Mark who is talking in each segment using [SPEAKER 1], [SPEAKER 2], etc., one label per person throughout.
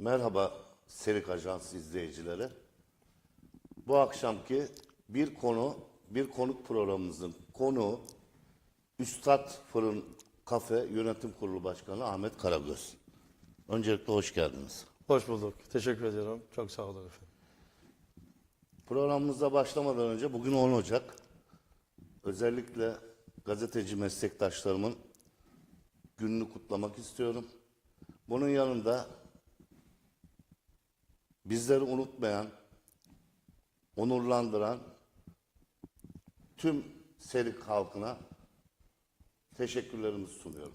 [SPEAKER 1] Merhaba Serik Ajans izleyicileri. Bu akşamki bir konu, bir konuk programımızın konuğu Üstad Fırın Kafe Yönetim Kurulu Başkanı Ahmet Karagöz. Öncelikle hoş geldiniz.
[SPEAKER 2] Hoş bulduk. Teşekkür ediyorum. Çok sağ olun efendim.
[SPEAKER 1] Programımıza başlamadan önce bugün 10 Ocak. Özellikle gazeteci meslektaşlarımın gününü kutlamak istiyorum. Bunun yanında bizleri unutmayan, onurlandıran tüm Serik halkına teşekkürlerimizi sunuyorum.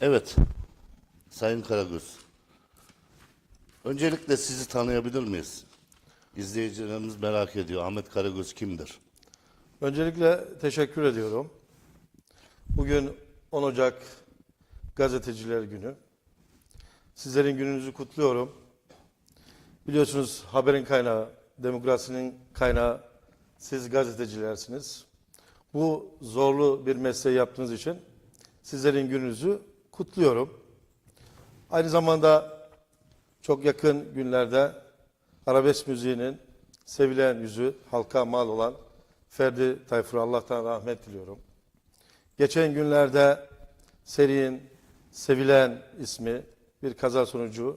[SPEAKER 1] Evet, Sayın Karagöz. Öncelikle sizi tanıyabilir miyiz? İzleyicilerimiz merak ediyor. Ahmet Karagöz kimdir?
[SPEAKER 2] Öncelikle teşekkür ediyorum. Bugün 10 Ocak Gazeteciler Günü. Sizlerin gününüzü kutluyorum. Biliyorsunuz haberin kaynağı, demokrasinin kaynağı siz gazetecilersiniz. Bu zorlu bir mesleği yaptığınız için sizlerin gününüzü kutluyorum. Aynı zamanda çok yakın günlerde arabesk müziğinin sevilen yüzü, halka mal olan Ferdi Tayfur'a Allah'tan rahmet diliyorum. Geçen günlerde serinin sevilen ismi bir kaza sonucu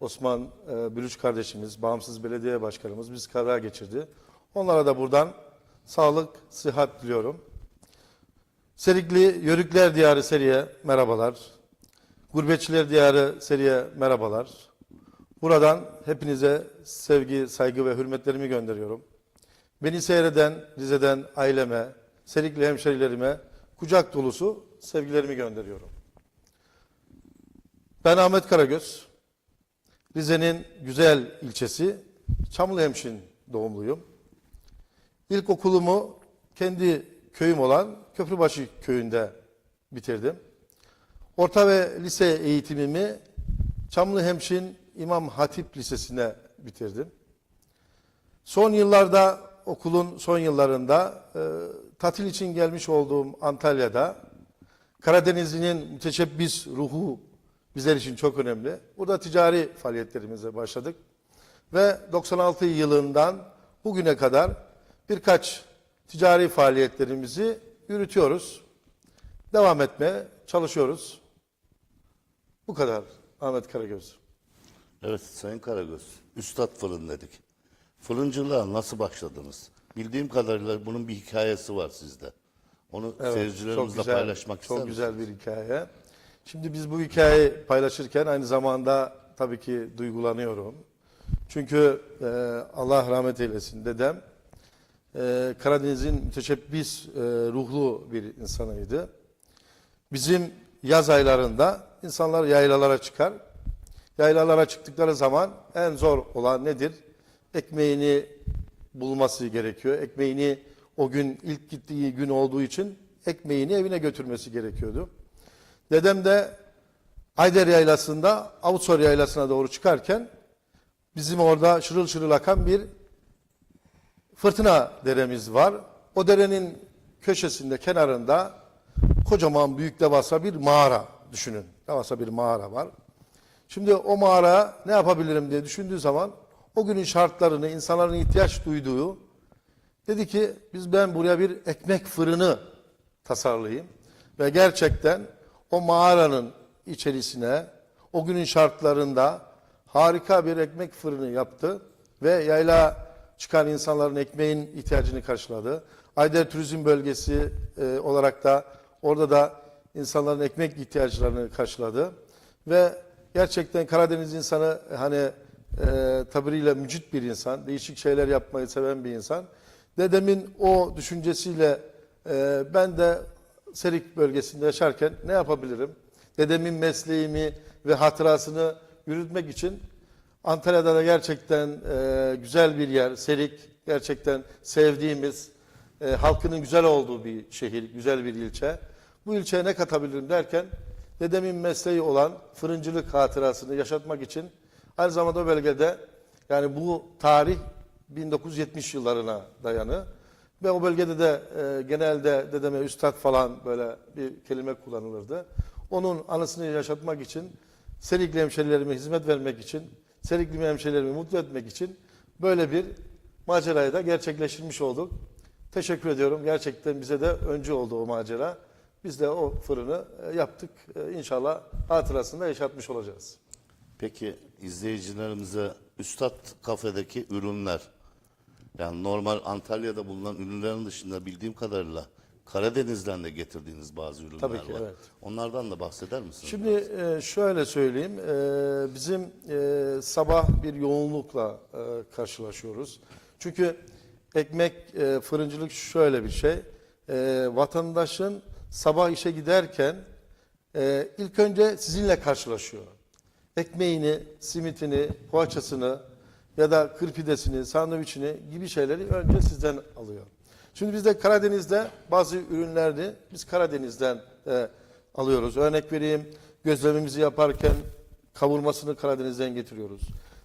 [SPEAKER 2] Osman e, Bülüç kardeşimiz, bağımsız belediye başkanımız biz kaza geçirdi. Onlara da buradan sağlık, sıhhat diliyorum. Serikli Yörükler Diyarı seriye merhabalar. Gurbetçiler Diyarı seriye merhabalar. Buradan hepinize sevgi, saygı ve hürmetlerimi gönderiyorum. Beni seyreden Rize'den aileme, Serikli hemşerilerime kucak dolusu sevgilerimi gönderiyorum. Ben Ahmet Karagöz. Rize'nin güzel ilçesi Çamlıhemşin doğumluyum. İlkokulumu kendi köyüm olan Köprübaşı köyünde bitirdim. Orta ve lise eğitimimi Çamlıhemşin İmam Hatip Lisesi'ne bitirdim. Son yıllarda okulun son yıllarında e, tatil için gelmiş olduğum Antalya'da Karadenizli'nin müteşebbis ruhu bizler için çok önemli. Burada ticari faaliyetlerimize başladık ve 96 yılından bugüne kadar birkaç ticari faaliyetlerimizi yürütüyoruz. Devam etmeye çalışıyoruz. Bu kadar Ahmet Karagöz.
[SPEAKER 1] Evet Sayın Karagöz. Üstad fırın dedik. Fırıncılığa nasıl başladınız? Bildiğim kadarıyla bunun bir hikayesi var sizde. Onu seyircilerimizle
[SPEAKER 2] güzel,
[SPEAKER 1] paylaşmak ister
[SPEAKER 2] Çok
[SPEAKER 1] misiniz?
[SPEAKER 2] güzel bir hikaye. Şimdi biz bu hikayeyi paylaşırken aynı zamanda tabii ki duygulanıyorum. Çünkü e, Allah rahmet eylesin dedem e, Karadeniz'in müteşebbis e, ruhlu bir insanıydı. Bizim yaz aylarında insanlar yaylalara çıkar. Yaylalara çıktıkları zaman en zor olan nedir? Ekmeğini bulması gerekiyor. Ekmeğini o gün ilk gittiği gün olduğu için ekmeğini evine götürmesi gerekiyordu. Dedem de Ayder Yaylası'nda Avutsor Yaylası'na doğru çıkarken bizim orada şırıl şırıl akan bir fırtına deremiz var. O derenin köşesinde, kenarında kocaman büyük devasa bir mağara düşünün. Devasa bir mağara var. Şimdi o mağara ne yapabilirim diye düşündüğü zaman o günün şartlarını, insanların ihtiyaç duyduğu dedi ki biz ben buraya bir ekmek fırını tasarlayayım ve gerçekten o mağaranın içerisine o günün şartlarında harika bir ekmek fırını yaptı ve yayla çıkan insanların ekmeğin ihtiyacını karşıladı. Ayder Turizm Bölgesi e, olarak da orada da insanların ekmek ihtiyaçlarını karşıladı ve gerçekten Karadeniz insanı hani e, tabiriyle mücit bir insan, değişik şeyler yapmayı seven bir insan. Dedemin o düşüncesiyle e, ben de Serik bölgesinde yaşarken ne yapabilirim? Dedemin mesleğimi ve hatırasını yürütmek için Antalya'da da gerçekten e, güzel bir yer, Serik gerçekten sevdiğimiz, e, halkının güzel olduğu bir şehir, güzel bir ilçe. Bu ilçeye ne katabilirim derken dedemin mesleği olan fırıncılık hatırasını yaşatmak için aynı zamanda bölgede yani bu tarih 1970 yıllarına dayanı ve o bölgede de e, genelde dedeme üstad falan böyle bir kelime kullanılırdı. Onun anısını yaşatmak için Serikli hemşerilerime hizmet vermek için, Serikli hemşerilerimi mutlu etmek için böyle bir macerayı da gerçekleştirmiş olduk. Teşekkür ediyorum. Gerçekten bize de öncü oldu o macera. Biz de o fırını e, yaptık. E, İnşallah hatırasında yaşatmış olacağız.
[SPEAKER 1] Peki izleyicilerimize Üstad kafedeki ürünler yani normal Antalya'da bulunan ürünlerin dışında bildiğim kadarıyla Karadeniz'den de getirdiğiniz bazı ürünler
[SPEAKER 2] Tabii ki,
[SPEAKER 1] var.
[SPEAKER 2] evet.
[SPEAKER 1] Onlardan da bahseder misiniz?
[SPEAKER 2] Şimdi e, şöyle söyleyeyim, e, bizim e, sabah bir yoğunlukla e, karşılaşıyoruz. Çünkü ekmek, e, fırıncılık şöyle bir şey, e, vatandaşın sabah işe giderken e, ilk önce sizinle karşılaşıyor. Ekmeğini, simitini, poğaçasını ya da kırpidesini, sandviçini gibi şeyleri önce sizden alıyor. Şimdi biz de Karadeniz'de bazı ürünlerini biz Karadeniz'den e, alıyoruz. Örnek vereyim, gözlemimizi yaparken kavurmasını Karadeniz'den getiriyoruz.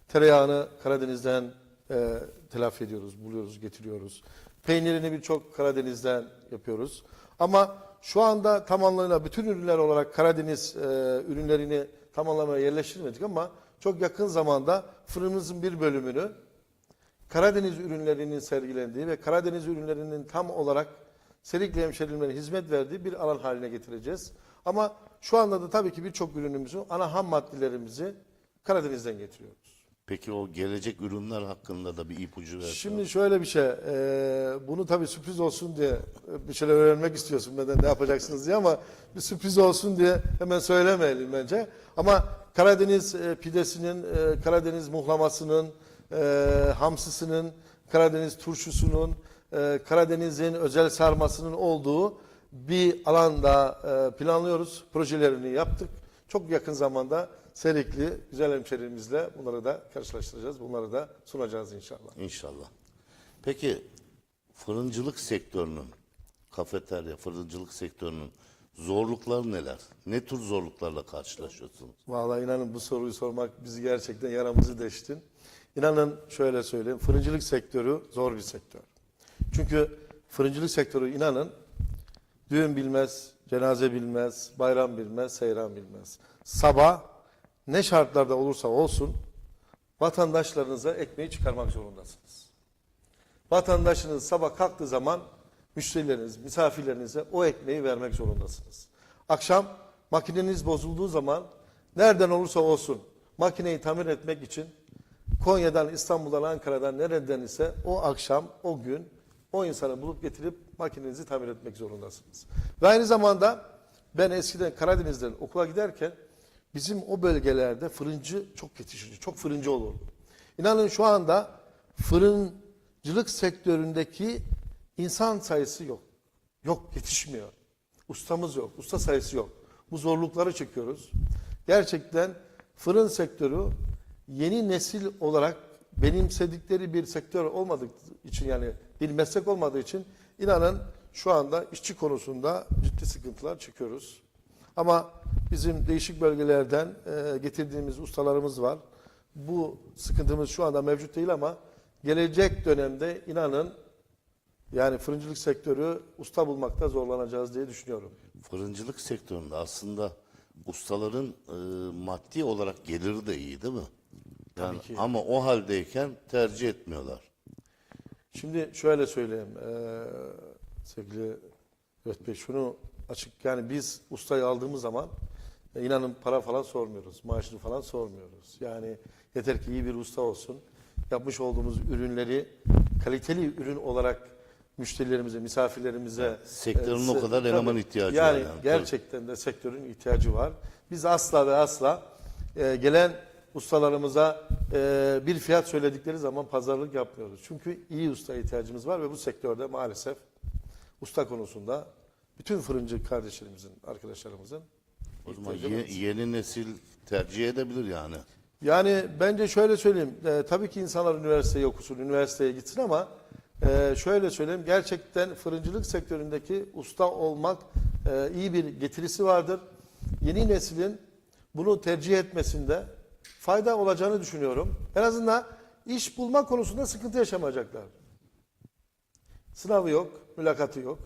[SPEAKER 2] Tereyağını Karadeniz'den e, telafi ediyoruz, buluyoruz, getiriyoruz. Peynirini birçok Karadeniz'den yapıyoruz. Ama şu anda tam anlamıyla bütün ürünler olarak Karadeniz e, ürünlerini tam anlamıyla yerleştirmedik ama çok yakın zamanda fırınımızın bir bölümünü Karadeniz ürünlerinin sergilendiği ve Karadeniz ürünlerinin tam olarak Serikli hemşerilerine hizmet verdiği bir alan haline getireceğiz. Ama şu anda da tabii ki birçok ürünümüzü, ana ham maddelerimizi Karadeniz'den getiriyoruz.
[SPEAKER 1] Peki o gelecek ürünler hakkında da bir ipucu ver.
[SPEAKER 2] Şimdi şöyle bir şey, e, bunu tabii sürpriz olsun diye e, bir şeyler öğrenmek istiyorsun benden ne yapacaksınız diye ama bir sürpriz olsun diye hemen söylemeyelim bence. Ama Karadeniz e, pidesinin, e, Karadeniz muhlamasının, e, hamsısının, Karadeniz turşusunun, Karadeniz'in özel sarmasının olduğu bir alanda planlıyoruz. Projelerini yaptık. Çok yakın zamanda Serikli güzel hemşehrilerimizle bunları da karşılaştıracağız. Bunları da sunacağız inşallah.
[SPEAKER 1] İnşallah. Peki fırıncılık sektörünün, kafeterya, fırıncılık sektörünün zorlukları neler? Ne tür zorluklarla karşılaşıyorsunuz?
[SPEAKER 2] Vallahi inanın bu soruyu sormak bizi gerçekten yaramızı deştin. İnanın şöyle söyleyeyim, fırıncılık sektörü zor bir sektör. Çünkü fırıncılık sektörü inanın düğün bilmez, cenaze bilmez, bayram bilmez, seyran bilmez. Sabah ne şartlarda olursa olsun vatandaşlarınıza ekmeği çıkarmak zorundasınız. Vatandaşınız sabah kalktığı zaman müşterileriniz, misafirlerinize o ekmeği vermek zorundasınız. Akşam makineniz bozulduğu zaman nereden olursa olsun makineyi tamir etmek için Konya'dan, İstanbul'dan, Ankara'dan nereden ise o akşam, o gün o insanı bulup getirip makinenizi tamir etmek zorundasınız. Ve aynı zamanda ben eskiden Karadeniz'den okula giderken bizim o bölgelerde fırıncı çok yetişirdi. Çok fırıncı olurdu. İnanın şu anda fırıncılık sektöründeki insan sayısı yok. Yok yetişmiyor. Ustamız yok. Usta sayısı yok. Bu zorlukları çekiyoruz. Gerçekten fırın sektörü yeni nesil olarak benimsedikleri bir sektör olmadığı için yani bir meslek olmadığı için inanın şu anda işçi konusunda ciddi sıkıntılar çekiyoruz. Ama bizim değişik bölgelerden e, getirdiğimiz ustalarımız var. Bu sıkıntımız şu anda mevcut değil ama gelecek dönemde inanın yani fırıncılık sektörü usta bulmakta zorlanacağız diye düşünüyorum.
[SPEAKER 1] Fırıncılık sektöründe aslında ustaların e, maddi olarak geliri de iyi değil mi? Yani,
[SPEAKER 2] ki.
[SPEAKER 1] ama o haldeyken tercih etmiyorlar.
[SPEAKER 2] Şimdi şöyle söyleyeyim eee sevgili Evet Bey şunu açık yani biz ustayı aldığımız zaman e, inanın para falan sormuyoruz. Maaşını falan sormuyoruz. Yani yeter ki iyi bir usta olsun. Yapmış olduğumuz ürünleri kaliteli ürün olarak müşterilerimize, misafirlerimize
[SPEAKER 1] Sektörün o
[SPEAKER 2] se-
[SPEAKER 1] kadar eleman ihtiyacı var
[SPEAKER 2] yani.
[SPEAKER 1] yani, tabii.
[SPEAKER 2] gerçekten de sektörün ihtiyacı var. Biz asla ve asla e, gelen ustalarımıza e, bir fiyat söyledikleri zaman pazarlık yapmıyoruz. Çünkü iyi usta ihtiyacımız var ve bu sektörde maalesef usta konusunda bütün fırıncı kardeşlerimizin, arkadaşlarımızın
[SPEAKER 1] O zaman
[SPEAKER 2] var.
[SPEAKER 1] ye- yeni nesil tercih edebilir yani.
[SPEAKER 2] Yani bence şöyle söyleyeyim. e, tabii ki insanlar üniversiteyi okusun, üniversiteye gitsin ama e, şöyle söyleyeyim. Gerçekten fırıncılık sektöründeki usta olmak e, iyi bir getirisi vardır. Yeni neslin bunu tercih etmesinde fayda olacağını düşünüyorum. En azından iş bulma konusunda sıkıntı yaşamayacaklar. Sınavı yok, mülakatı yok.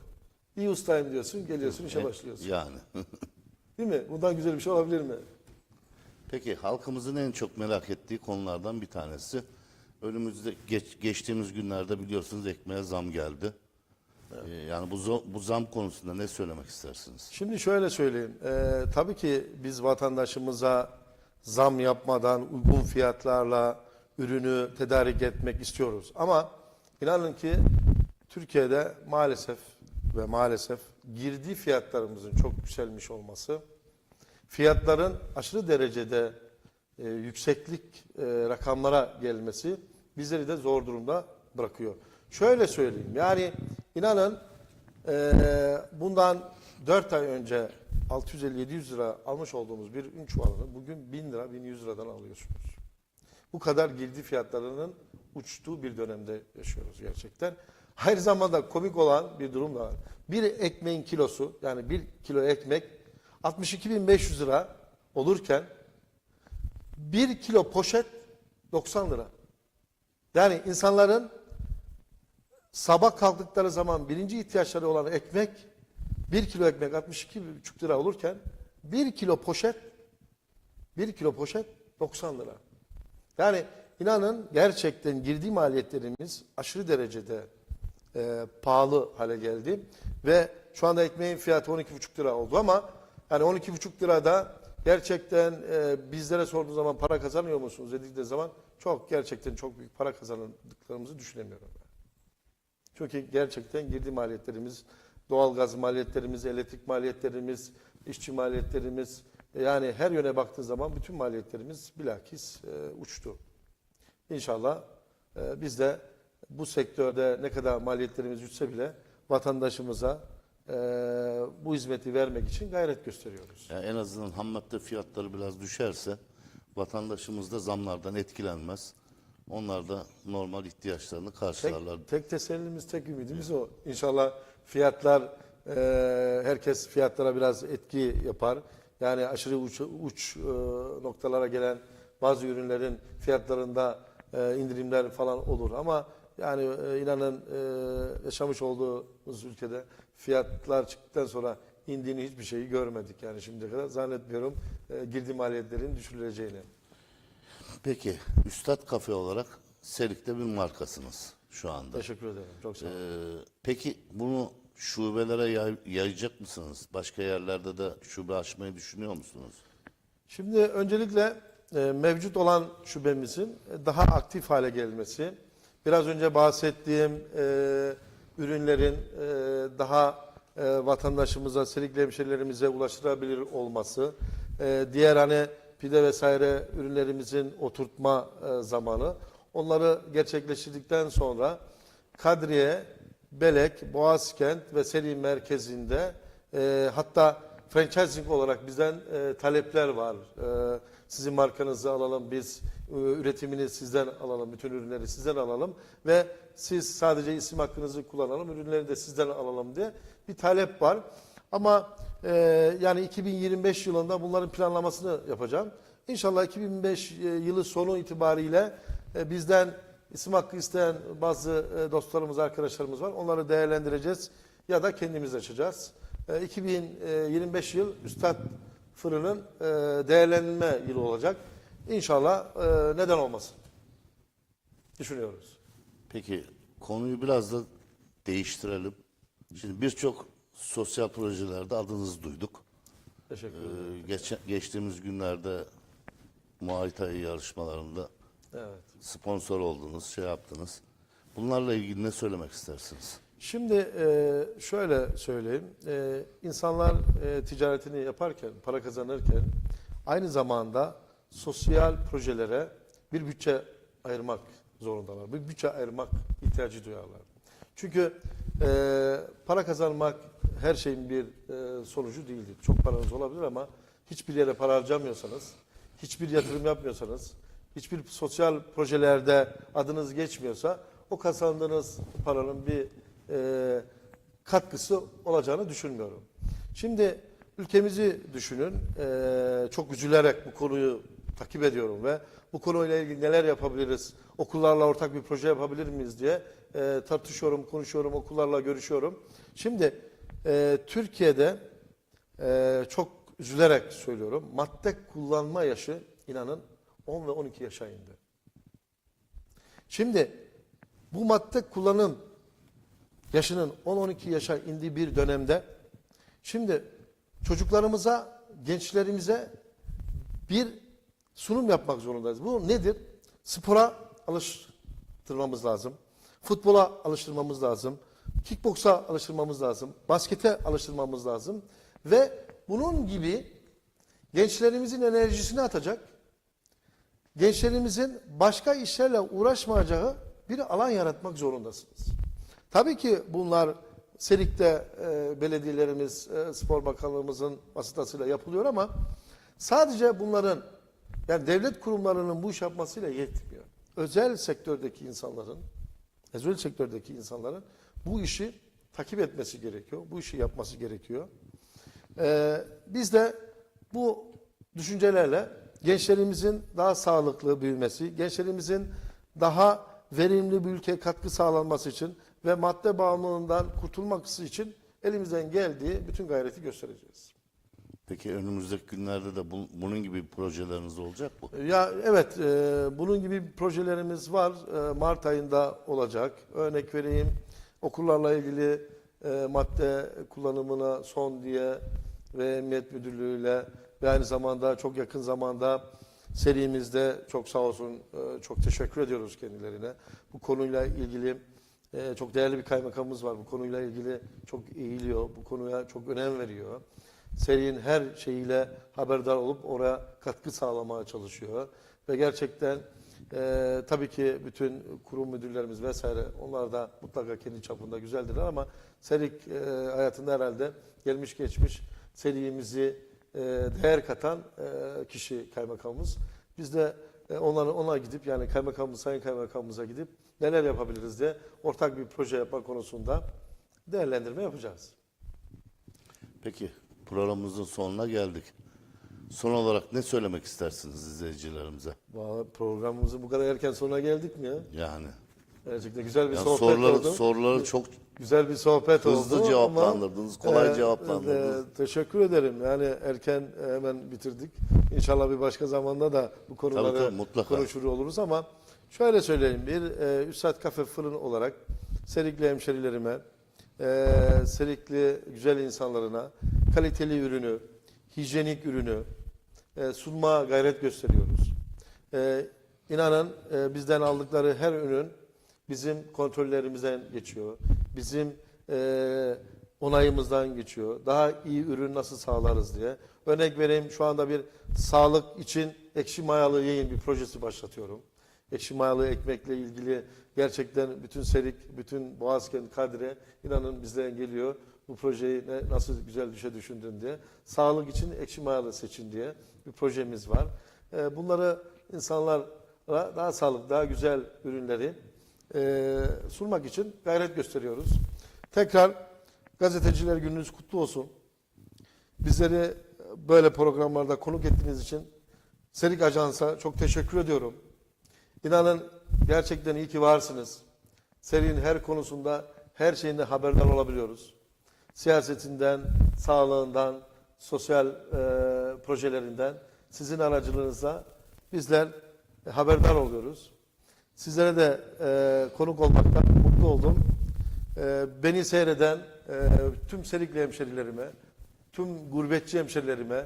[SPEAKER 2] İyi ustayım diyorsun, geliyorsun işe başlıyorsun.
[SPEAKER 1] Yani.
[SPEAKER 2] Değil mi? Bundan güzel bir şey olabilir mi?
[SPEAKER 1] Peki halkımızın en çok merak ettiği konulardan bir tanesi. Önümüzde geç- geçtiğimiz günlerde biliyorsunuz ekmeğe zam geldi. Ee, yani bu, bu zam konusunda ne söylemek istersiniz?
[SPEAKER 2] Şimdi şöyle söyleyeyim. Ee, tabii ki biz vatandaşımıza zam yapmadan uygun fiyatlarla ürünü tedarik etmek istiyoruz. Ama inanın ki Türkiye'de maalesef ve maalesef girdi fiyatlarımızın çok yükselmiş olması, fiyatların aşırı derecede e, yükseklik e, rakamlara gelmesi bizleri de zor durumda bırakıyor. Şöyle söyleyeyim yani inanın e, bundan 4 ay önce 650-700 lira almış olduğumuz bir ün çuvalını bugün 1000 lira 1100 liradan alıyorsunuz. Bu kadar girdi fiyatlarının uçtuğu bir dönemde yaşıyoruz gerçekten. Aynı zamanda komik olan bir durum da var. Bir ekmeğin kilosu yani bir kilo ekmek 62.500 lira olurken bir kilo poşet 90 lira. Yani insanların sabah kalktıkları zaman birinci ihtiyaçları olan ekmek bir kilo ekmek 62,5 lira olurken bir kilo poşet bir kilo poşet 90 lira. Yani inanın gerçekten girdi maliyetlerimiz aşırı derecede e, pahalı hale geldi ve şu anda ekmeğin fiyatı 12,5 lira oldu ama yani 12,5 lirada gerçekten e, bizlere sorduğu zaman para kazanıyor musunuz dedikleri zaman çok gerçekten çok büyük para kazandıklarımızı düşünemiyorum. ben. Çünkü gerçekten girdi maliyetlerimiz, doğalgaz maliyetlerimiz, elektrik maliyetlerimiz, işçi maliyetlerimiz yani her yöne baktığı zaman bütün maliyetlerimiz bilakis e, uçtu. İnşallah e, biz de bu sektörde ne kadar maliyetlerimiz uçsa bile vatandaşımıza e, bu hizmeti vermek için gayret gösteriyoruz.
[SPEAKER 1] Yani en azından ham madde fiyatları biraz düşerse vatandaşımız da zamlardan etkilenmez. Onlar da normal ihtiyaçlarını karşılarlar.
[SPEAKER 2] Tek, tek tesellimiz, tek ümidimiz o. İnşallah fiyatlar, e, herkes fiyatlara biraz etki yapar. Yani aşırı uç, uç e, noktalara gelen bazı ürünlerin fiyatlarında e, indirimler falan olur. Ama yani e, inanın e, yaşamış olduğumuz ülkede fiyatlar çıktıktan sonra indiğini hiçbir şeyi görmedik. Yani şimdiye kadar zannetmiyorum e, girdi maliyetlerin düşürüleceğini.
[SPEAKER 1] Peki Üstad Kafe olarak Serik'te bir markasınız şu anda.
[SPEAKER 2] Teşekkür ederim. Çok sağ olun.
[SPEAKER 1] Ee, peki bunu şubelere yay- yayacak mısınız? Başka yerlerde de şube açmayı düşünüyor musunuz?
[SPEAKER 2] Şimdi öncelikle e, mevcut olan şubemizin daha aktif hale gelmesi, biraz önce bahsettiğim e, ürünlerin e, daha e, vatandaşımıza, selikli hemşerilerimize ulaştırabilir olması, e, diğer hani pide vesaire ürünlerimizin oturtma e, zamanı, onları gerçekleştirdikten sonra Kadriye, Belek, Boğazkent ve Seri merkezinde e, hatta franchising olarak bizden e, talepler var. E, sizin markanızı alalım, biz üretimini sizden alalım, bütün ürünleri sizden alalım ve siz sadece isim hakkınızı kullanalım, ürünleri de sizden alalım diye bir talep var. Ama e, yani 2025 yılında bunların planlamasını yapacağım. İnşallah 2025 e, yılı sonu itibariyle e, bizden isim hakkı isteyen bazı e, dostlarımız, arkadaşlarımız var. Onları değerlendireceğiz ya da kendimiz açacağız. E, 2025 yıl Üstad Fırın'ın e, değerlendirme yılı olacak. İnşallah e, neden olmasın? Düşünüyoruz.
[SPEAKER 1] Peki konuyu biraz da değiştirelim. Şimdi birçok sosyal projelerde adınızı duyduk.
[SPEAKER 2] Teşekkür ederim.
[SPEAKER 1] Ee, geçen, geçtiğimiz günlerde Muay Thai yarışmalarında
[SPEAKER 2] Evet.
[SPEAKER 1] sponsor oldunuz, şey yaptınız. Bunlarla ilgili ne söylemek istersiniz?
[SPEAKER 2] Şimdi e, şöyle söyleyeyim. E, insanlar e, ticaretini yaparken, para kazanırken aynı zamanda sosyal projelere bir bütçe ayırmak zorundalar. Bir bütçe ayırmak ihtiyacı duyarlar. Çünkü e, para kazanmak her şeyin bir e, sonucu değildir. Çok paranız olabilir ama hiçbir yere para harcamıyorsanız, hiçbir yatırım yapmıyorsanız, hiçbir sosyal projelerde adınız geçmiyorsa o kazandığınız paranın bir e, katkısı olacağını düşünmüyorum. Şimdi ülkemizi düşünün. E, çok üzülerek bu konuyu takip ediyorum ve bu konuyla ilgili neler yapabiliriz, okullarla ortak bir proje yapabilir miyiz diye e, tartışıyorum, konuşuyorum, okullarla görüşüyorum. Şimdi e, Türkiye'de e, çok üzülerek söylüyorum madde kullanma yaşı inanın 10 ve 12 yaşa indi. Şimdi bu madde kullanım yaşının 10-12 yaşa indiği bir dönemde şimdi çocuklarımıza, gençlerimize bir sunum yapmak zorundayız. Bu nedir? Spora alıştırmamız lazım. Futbola alıştırmamız lazım. Kickboksa alıştırmamız lazım. Baskete alıştırmamız lazım. Ve bunun gibi gençlerimizin enerjisini atacak, gençlerimizin başka işlerle uğraşmayacağı bir alan yaratmak zorundasınız. Tabii ki bunlar Serik'te e, belediyelerimiz, e, spor bakanlığımızın vasıtasıyla yapılıyor ama sadece bunların yani devlet kurumlarının bu iş yapmasıyla yetmiyor. Özel sektördeki insanların, özel sektördeki insanların bu işi takip etmesi gerekiyor. Bu işi yapması gerekiyor. Ee, biz de bu düşüncelerle gençlerimizin daha sağlıklı büyümesi, gençlerimizin daha verimli bir ülkeye katkı sağlanması için ve madde bağımlılığından kurtulması için elimizden geldiği bütün gayreti göstereceğiz.
[SPEAKER 1] Peki önümüzdeki günlerde de bu- bunun gibi projeleriniz olacak mı?
[SPEAKER 2] Ya evet, e, bunun gibi projelerimiz var. E, Mart ayında olacak. Örnek vereyim, okullarla ilgili e, madde kullanımına son diye ve Emniyet Müdürlüğü'yle ve aynı zamanda çok yakın zamanda serimizde çok sağ olsun, e, çok teşekkür ediyoruz kendilerine. Bu konuyla ilgili e, çok değerli bir kaymakamımız var. Bu konuyla ilgili çok eğiliyor, bu konuya çok önem veriyor serinin her şeyiyle haberdar olup oraya katkı sağlamaya çalışıyor. Ve gerçekten e, tabii ki bütün kurum müdürlerimiz vesaire onlar da mutlaka kendi çapında güzeldirler ama Serik e, hayatında herhalde gelmiş geçmiş serimizi e, değer katan e, kişi kaymakamımız. Biz de e, onlara, ona gidip yani kaymakamımız, sayın kaymakamımıza gidip neler yapabiliriz diye ortak bir proje yapma konusunda değerlendirme yapacağız.
[SPEAKER 1] Peki programımızın sonuna geldik. Son olarak ne söylemek istersiniz izleyicilerimize?
[SPEAKER 2] Vallahi programımızın bu kadar erken sonuna geldik mi ya?
[SPEAKER 1] Yani,
[SPEAKER 2] Gerçekten güzel bir
[SPEAKER 1] yani
[SPEAKER 2] sohbet
[SPEAKER 1] soruları,
[SPEAKER 2] oldu.
[SPEAKER 1] soruları çok
[SPEAKER 2] güzel bir sohbet
[SPEAKER 1] Hızlı
[SPEAKER 2] oldu.
[SPEAKER 1] cevaplandırdınız, kolay
[SPEAKER 2] e,
[SPEAKER 1] cevaplandırdınız.
[SPEAKER 2] e, teşekkür ederim. Yani erken e, hemen bitirdik. İnşallah bir başka zamanda da bu konuları
[SPEAKER 1] tabii, mutlaka.
[SPEAKER 2] konuşur oluruz ama şöyle söyleyeyim. Bir e, Üstad Kafe Fırın olarak Serikli hemşerilerime, e, Serikli güzel insanlarına kaliteli ürünü, hijyenik ürünü e, sunmaya gayret gösteriyoruz. E, inanın e, bizden aldıkları her ürün bizim kontrollerimizden geçiyor. Bizim e, onayımızdan geçiyor. Daha iyi ürün nasıl sağlarız diye. Örnek vereyim şu anda bir sağlık için ekşi mayalı yayın bir projesi başlatıyorum. Ekşi mayalı ekmekle ilgili gerçekten bütün Serik, bütün Boğazkent, Kadire inanın bizden geliyor. Bu projeyi nasıl güzel düşe düşündün diye. Sağlık için ekşi mayalı seçin diye bir projemiz var. E, bunları insanlara daha sağlıklı, daha güzel ürünleri e, sunmak için gayret gösteriyoruz. Tekrar gazeteciler gününüz kutlu olsun. Bizleri böyle programlarda konuk ettiğiniz için Serik Ajans'a çok teşekkür ediyorum. İnanın gerçekten iyi ki varsınız. Serinin her konusunda, her şeyinde haberdar olabiliyoruz. Siyasetinden, sağlığından, sosyal e, projelerinden sizin aracılığınızla bizler e, haberdar oluyoruz. Sizlere de e, konuk olmaktan mutlu oldum. E, beni seyreden e, tüm Serikli hemşerilerime, tüm gurbetçi hemşerilerime,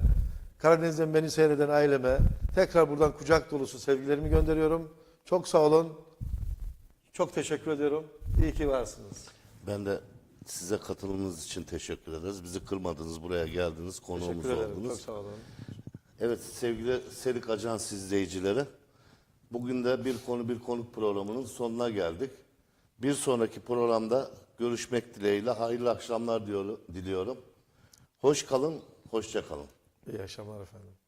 [SPEAKER 2] Karadeniz'den beni seyreden aileme tekrar buradan kucak dolusu sevgilerimi gönderiyorum. Çok sağ olun. Çok teşekkür ediyorum. İyi ki varsınız.
[SPEAKER 1] Ben de size katılımınız için teşekkür ederiz. Bizi kırmadınız, buraya geldiniz, konuğumuz
[SPEAKER 2] Teşekkür ederim.
[SPEAKER 1] oldunuz.
[SPEAKER 2] Çok sağ olun.
[SPEAKER 1] Evet sevgili Serik Ajans izleyicileri. Bugün de bir konu bir konuk programının sonuna geldik. Bir sonraki programda görüşmek dileğiyle hayırlı akşamlar diyor, diliyorum. Hoş kalın, hoşça kalın.
[SPEAKER 2] İyi akşamlar efendim.